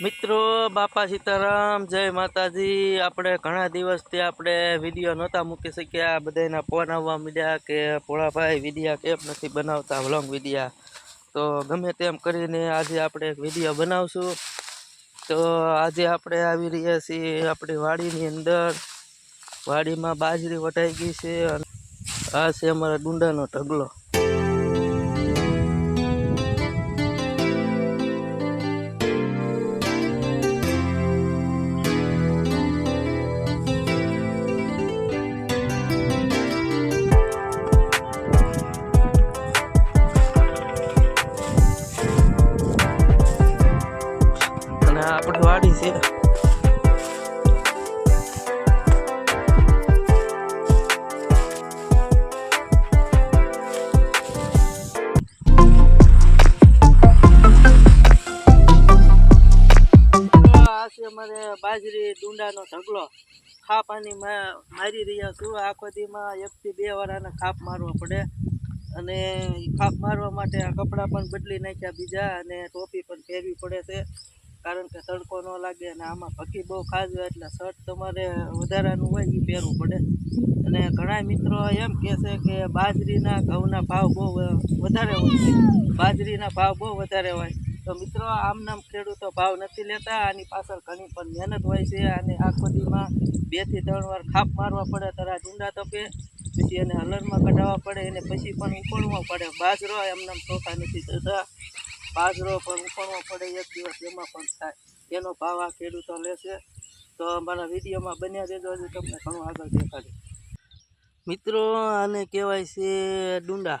મિત્રો, બાપા સીતારામ, જય માતાજી. આપણે ઘણા દિવસથી આપણે વીડિયો નહોતા મૂકી શક્યા. બધાના ફોન આવવા મળ્યા કે, ભોળાભાઈ, વિડીયા કેમ નથી બનાવતા? વલોંગ વિડીયા. તો ગમે તેમ કરીને આજે આપણે એક વીડિયો બનાવશું. તો આજે આપણે આવી રહ્યા છીએ આપણી વાડીની અંદર. વાડીમાં બાજરી વટાઈ ગઈ છે અને આ છે અમારા ડુંડાનો ઢગલો. આપણી છે અમારે બાજરી ડુંડાનો ઢગલો. ખાપાની મારી રહ્યા છું. આખો દીમાં એકથી બે વાળાને ખાપ મારવો પડે. અને ખાપ મારવા માટે આ કપડાં પણ બદલી નાખ્યા બીજા અને ટોપી પણ પહેરવી પડે છે. કારણ કે તડકો ન લાગે અને આમાં ભકી બહુ ખાજો એટલે શર્ટ તમારે વધારાનું હોય એ પહેરવું પડે. અને ઘણા મિત્રો એમ કહે છે કે બાજરીના ઘઉંના ભાવ બહુ વધારે હોય બાજરીના ભાવ બહુ વધારે હોય. તો મિત્રો આમ નામ ખેડૂતો ભાવ નથી લેતા, આની પાછળ ઘણી પણ મહેનત હોય છે અને આખો દીમાં બેથી ત્રણ વાર ખાપ મારવા પડે, તરા ડુંડા તપે, પછી એને હલનમાં કઢાવવા પડે, એને પછી પણ ઉકળવો પડે. બાજરો એમને ચોખા નથી થતા બાજરો પણ ઉકળવો પડે એક દિવસ એમાં પણ થાય. એનો ભાવ આ ખેડૂતો લેશે તો અમારા વિડીયોમાં બન્યા રહેજો, હજુ તમને ઘણું આગળ દેખાડે મિત્રો, આને કહેવાય છે ડુંડા.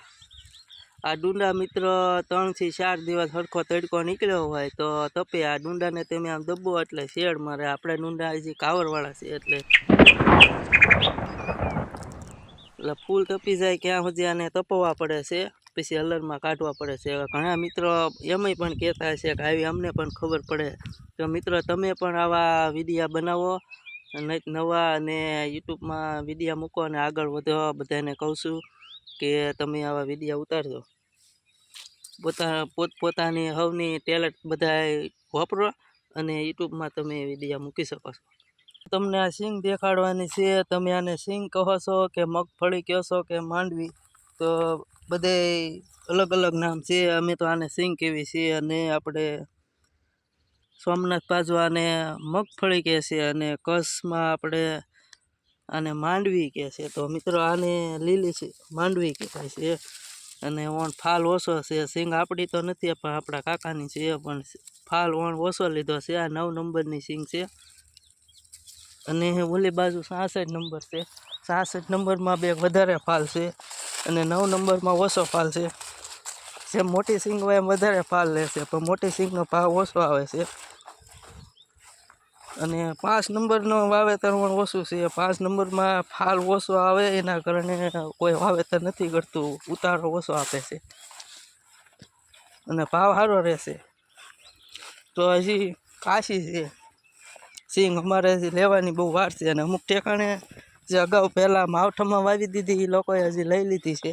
આ ડુંડા મિત્ર ત્રણથી ચાર દિવસ સરખો તડકો નીકળ્યો હોય તો તપે આ ડુંડાને તમે આમ દબો એટલે શેડ મારે. આપણે ડુંડા હજી કાવરવાળા છે એટલે. એટલે ફૂલ તપી જાય ક્યાં સુધી આને તપવા પડે છે, પછી અલરમાં કાઢવા પડે છે. ઘણા મિત્રો એમય પણ કહેતા છે કે આવી અમને પણ ખબર પડે. તો મિત્રો, તમે પણ આવા વિડીયા બનાવો નવા અને યુટ્યુબમાં વિડીયા મૂકો અને આગળ વધો. બધાને કહું છું કે તમે આવા વિડીયા ઉતારજો. પોતા પોતપોતાની હવની ટેલેન્ટ બધા વાપરો અને યુટ્યુબમાં તમે વિડીયા મૂકી શકો છો. તમને આ સિંગ દેખાડવાની છે, તમે આને સિંગ કહો છો કે મગફળી કહો છો કે માંડવી, તો બધે અલગ અલગ નામ છે. અમે તો આને સિંગ કેવી છીએ અને આપણે સોમનાથ બાજુ આને મગફળી કહે છે અને કચ્છમાં આપણે આને માંડવી કહે છે. તો મિત્રો આને લીલી છે, માંડવી કહેવાય છે અને ઓણ ફાલ ઓછો છે. સિંગ આપણી તો નથી, પણ આપણા કાકાની છે, પણ ફાલ ઓણ ઓછો લીધો છે. આ નવ નંબરની સિંગ છે. અને ઓલી બાજુ સાસઠ નંબર છે. સાસઠ નંબરમાં બે વધારે ફાલ છે અને નવ નંબરમાં ઓછો ફાલ છે. જે મોટી સિંગ હોય એમ વધારે ફાલ લે છે પણ મોટી સિંગનો ભાવ ઓછો આવે છે. અને પાંચ નંબરનો વાવેતર પણ ઓછું છે. પાંચ નંબરમાં ફાલ ઓછો આવે, એના કારણે કોઈ વાવેતર નથી કરતું, ઉતારો ઓછો આપે છે. અને ભાવ સારો રહેશે. તો હજી કાશી છે. સિંગ અમારે લેવાની બહુ વાર છે અને અમુક ઠેકાણે જે અગાઉ પહેલાં માવઠામાં વાવી દીધી એ લોકોએ હજી લઈ લીધી છે.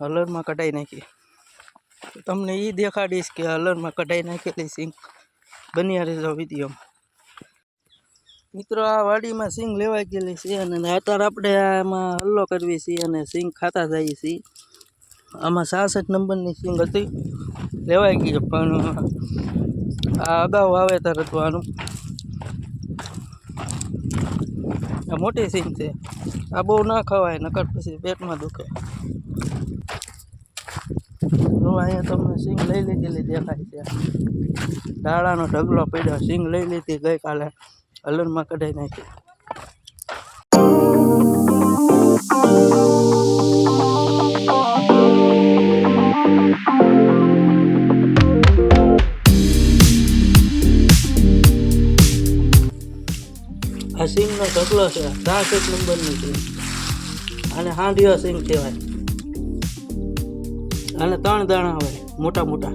હલરમાં કઢાઈ નાખી. તમને એ દેખાડીશ કે હલરમાં કઢાઈ નાખેલી સિંગ બન્યા રહેજો વિડીયોમાં. મિત્રો, આ વાડીમાં સિંગ લેવાઈ ગયેલી છે અને અત્યારે આપણે આમાં હલ્લો કરવી છીએ અને સિંગ ખાતા જઈએ છીએ. આમાં સાસઠ નંબરની સિંગ હતી. લેવાઈ ગઈ પણ આ અગાઉ આવે તરત આનું. આ મોટી સિંગ છે. આ બહુ ના ખવાય, નકર પછી પેટમાં દુખે. જો અહીંયા તમને સિંગ લઈ લીધેલી દેખાય છે. દાડાનો ઢગલો પડ્યો, સિંગ લઈ લીધી ગઈકાલે હલનમાં કઢાઈ નાખી. સિંગનો ઢગલો છે. સાસઠ નંબરની છે. આને હાંડિયો સિંગ કહેવાય. આને ત્રણ દાણા હોય મોટા મોટા